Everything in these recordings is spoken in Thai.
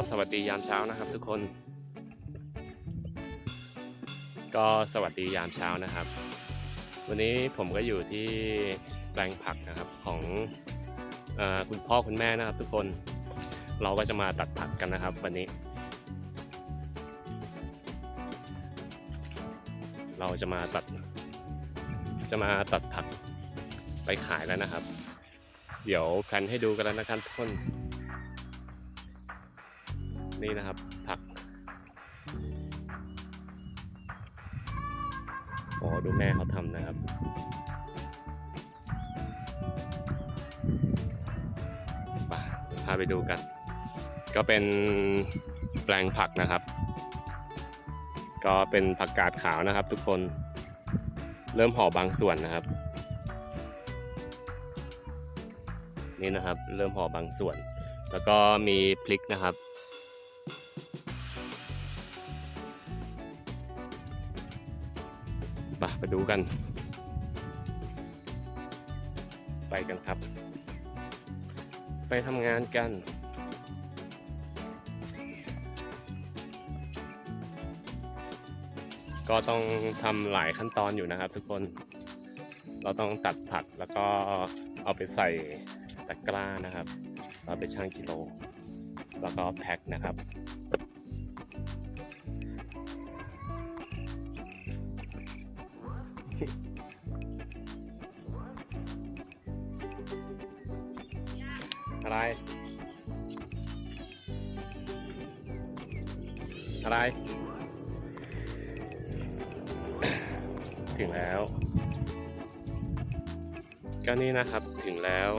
ก็สวัสดียามเช้านะครับทุกคน ก็สวัสดียามเช้านะครับ วันนี้ผมก็อยู่ที่แปลงผักนะครับของออคุณพ่อคุณแม่นะครับ ทุกคนเราก็จะมาตัดผักกันนะครับ วันนี้ เราจะมาตัด จะมาตัดผักไปขายแล้วนะครับ เดี๋ยวแพลนให้ดูกันแล้วนะครับทุกคน นี่นะครับ ผักโอ้ดูแม่เขาทำนะครับไปพาไปดูกัน ก็เป็นแปลงผักนะครับ ก็เป็นผักกาดขาวนะครับ ทุกคน เริ่มห่อบางส่วนนะครับ นี่นะครับ เริ่มห่อบางส่วน แล้วก็มีพริกนะครับ ไปดูกัน ไปกันครับ ไปทำงานกันก็ต้องทำหลายขั้นตอนอยู่นะครับ ทุกคน เราต้องตัดผักแล้วก็เอาไปใส่ตะกร้านะครับ เราไปชั่งกิโล แล้วก็แพ็คนะครับ อะไร อะไร ถึงแล้ว ก็นี่นะครับถึงแล้ว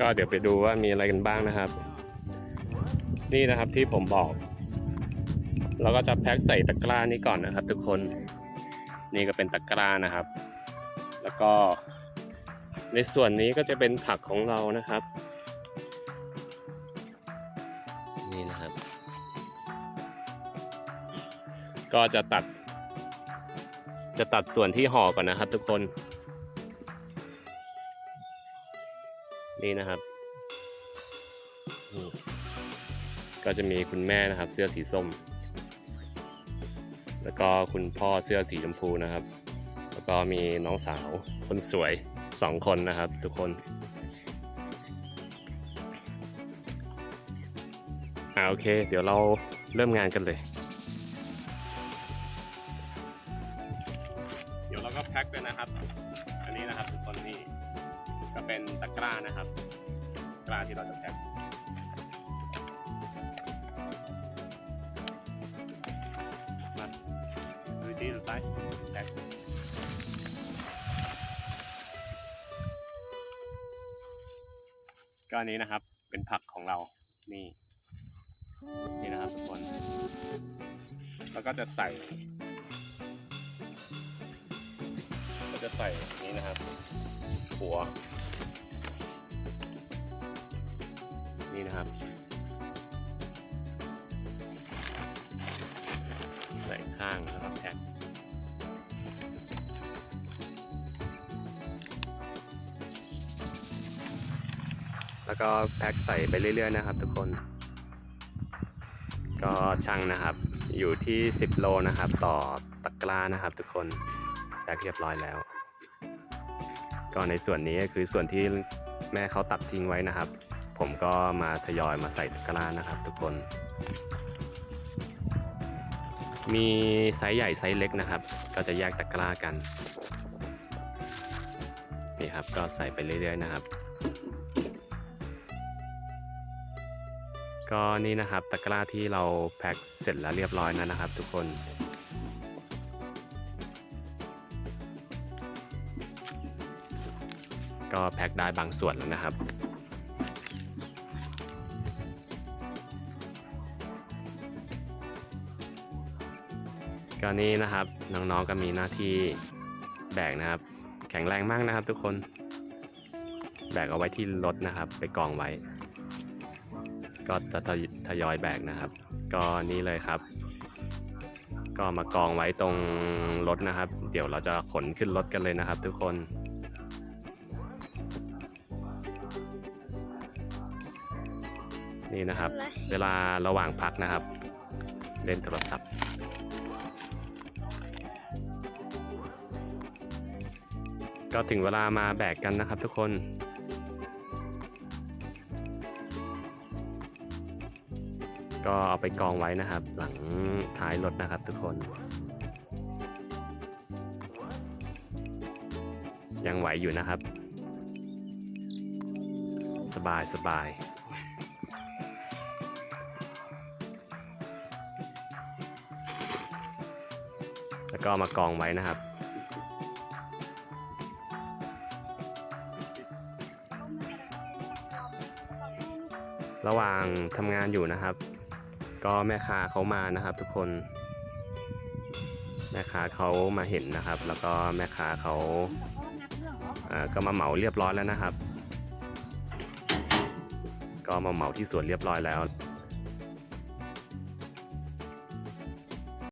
ก็เดี๋ยวไปดูว่ามีอะไรกันบ้างนะครับ นี่นะครับที่ผมบอก เราก็จะแพ็คใส่ตะกร้านี้ก่อนนะครับ ทุกคนนี่ก็เป็นตะกร้านะครับ แล้วก็ในส่วนนี้ก็จะเป็นผักของเรานะครับ นี่นะครับ ก็จะตัด จะตัดส่วนที่ห่อก่อนนะครับทุกคน นี่นะครับ ก็จะมีคุณแม่นะครับ เสื้อสีส้ม แล้วก็คุณพ่อเสื้อสีชมพูนะครับ แล้วก็มีน้องสาวคนสวยสองคนนะครับทุกคนอ่าโอเค เดี๋ยวเราเริ่มงานกันเลย เดี๋ยวเราก็แพ็คเลยนะครับ อันนี้นะครับทุกคนนี่ก็เป็นตะกร้านะครับ ตะกร้าที่เราจะแพ็ค ดูดีดูซ้ายแพ็คก็อันนี้นะครับ เป็นผักของเรา นี่ นี่นะครับทุกคน แล้วก็จะใส่ก็จะใส่นี้นะครับ หัว นี่นะครับ ใส่ข้างแล้วก็แพ็ค แล้วก็แพ็คใส่ไปเรื่อยๆนะครับ ทุกคน ก็ช่างนะครับ อยู่ที่ 10 โลนะครับ ต่อตะกร้านะครับ ทุกคนแพ็คเรียบร้อยแล้ว ก็ในส่วนนี้คือส่วนที่แม่เขาตัดทิ้งไว้นะครับ ผมก็มาทยอยมาใส่ตะกร้านะครับ ทุกคน มีไซส์ใหญ่ไซส์เล็กนะครับ ก็จะแยกตะกร้ากันนี่ครับก็ใส่ไปเรื่อยๆนะครับ ก็นี่นะครับตะกร้าที่เราแพ็คเสร็จแล้วเรียบร้อยแล้วนะครับ ทุกคน ก็แพ็คได้บางส่วนแล้วนะครับก็นี่นะครับน้องๆก็มีหน้าที่แบกนะครับ แข็งแรงมากนะครับทุกคน แบกเอาไว้ที่รถนะครับ ไปกองไว้ ก็จะทยอยแบกนะครับ ก็นี่เลยครับ ก็มากองไว้ตรงรถนะครับ เดี๋ยวเราจะขนขึ้นรถกันเลยนะครับ ทุกคนนี่นะครับ เวลาระหว่างพักนะครับ เล่นโทรศัพท์ ก็ถึงเวลามาแบกกันนะครับทุกคน ก็เอาไปกองไว้นะครับ หลังท้ายรถนะครับทุกคน ยังไหวอยู่นะครับ สบายสบายแล้วก็เอามากองไว้นะครับ ระหว่างทำงานอยู่นะครับ ก็แม่ค้าเขามานะครับ ทุกคน แม่ค้าเขามาเห็นนะครับ แล้วก็แม่ค้าเขาก็มาเหมาเรียบร้อยแล้วนะครับ ก็มาเหมาที่สวนเรียบร้อยแล้ว